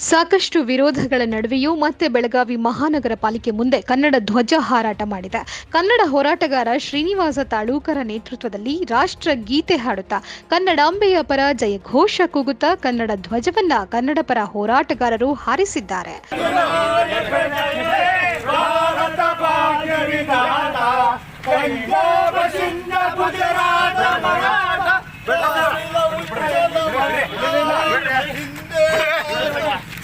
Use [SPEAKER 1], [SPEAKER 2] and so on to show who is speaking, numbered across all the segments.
[SPEAKER 1] ಸಾಕಷ್ಟು ವಿರೋಧಗಳ ನಡುವೆಯೂ ಮತ್ತೆ ಬೆಳಗಾವಿ ಮಹಾನಗರ ಪಾಲಿಕೆ ಮುಂದೆ ಕನ್ನಡ ಧ್ವಜ ಹಾರಾಟ ಮಾಡಿದೆ. ಕನ್ನಡ ಹೋರಾಟಗಾರ ಶ್ರೀನಿವಾಸ ತಾಳೂಕರ ನೇತೃತ್ವದಲ್ಲಿ ರಾಷ್ಟ್ರ ಗೀತೆ ಹಾಡುತ್ತಾ ಕನ್ನಡಾಂಬೆಯ ಪರ ಜಯ ಘೋಷ ಕೂಗುತ್ತಾ ಕನ್ನಡ ಧ್ವಜವನ್ನ ಕನ್ನಡ ಪರ ಹೋರಾಟಗಾರರು ಹಾರಿಸಿದ್ದಾರೆ.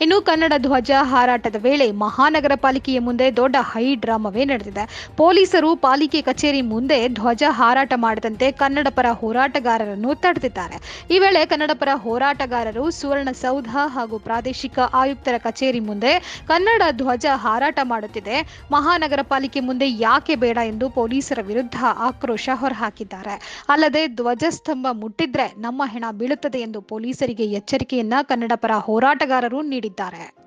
[SPEAKER 1] ಇನ್ನು ಕನ್ನಡ ಧ್ವಜ ಹಾರಾಟದ ವೇಳೆ ಮಹಾನಗರ ಪಾಲಿಕೆಯ ಮುಂದೆ ದೊಡ್ಡ ಹೈ ಡ್ರಾಮವೇ ನಡೆದಿದೆ. ಪೊಲೀಸರು ಪಾಲಿಕೆ ಕಚೇರಿ ಮುಂದೆ ಧ್ವಜ ಹಾರಾಟ ಮಾಡದಂತೆ ಕನ್ನಡ ಪರ ಹೋರಾಟಗಾರರನ್ನು ತಡೆದಿದ್ದಾರೆ. ಈ ವೇಳೆ ಕನ್ನಡ ಪರ ಹೋರಾಟಗಾರರು ಸುವರ್ಣಸೌಧ ಹಾಗೂ ಪ್ರಾದೇಶಿಕ ಆಯುಕ್ತರ ಕಚೇರಿ ಮುಂದೆ ಕನ್ನಡ ಧ್ವಜ ಹಾರಾಟ ಮಾಡುತ್ತಿದೆ. ಮಹಾನಗರ ಪಾಲಿಕೆ ಮುಂದೆ ಯಾಕೆ ಬೇಡ ಎಂದು ಪೊಲೀಸರ ವಿರುದ್ಧ ಆಕ್ರೋಶ ಹೊರಹಾಕಿದ್ದಾರೆ. ಅಲ್ಲದೆ ಧ್ವಜಸ್ತಂಭ ಮುಟ್ಟಿದ್ರೆ ನಮ್ಮ ಹೆಣ ಬೀಳುತ್ತದೆ ಎಂದು ಪೊಲೀಸರಿಗೆ ಎಚ್ಚರಿಕೆಯನ್ನ ಕನ್ನಡ ಪರ ಹೋರಾಟಗಾರರು ನೀಡಿದ್ದಾರೆ.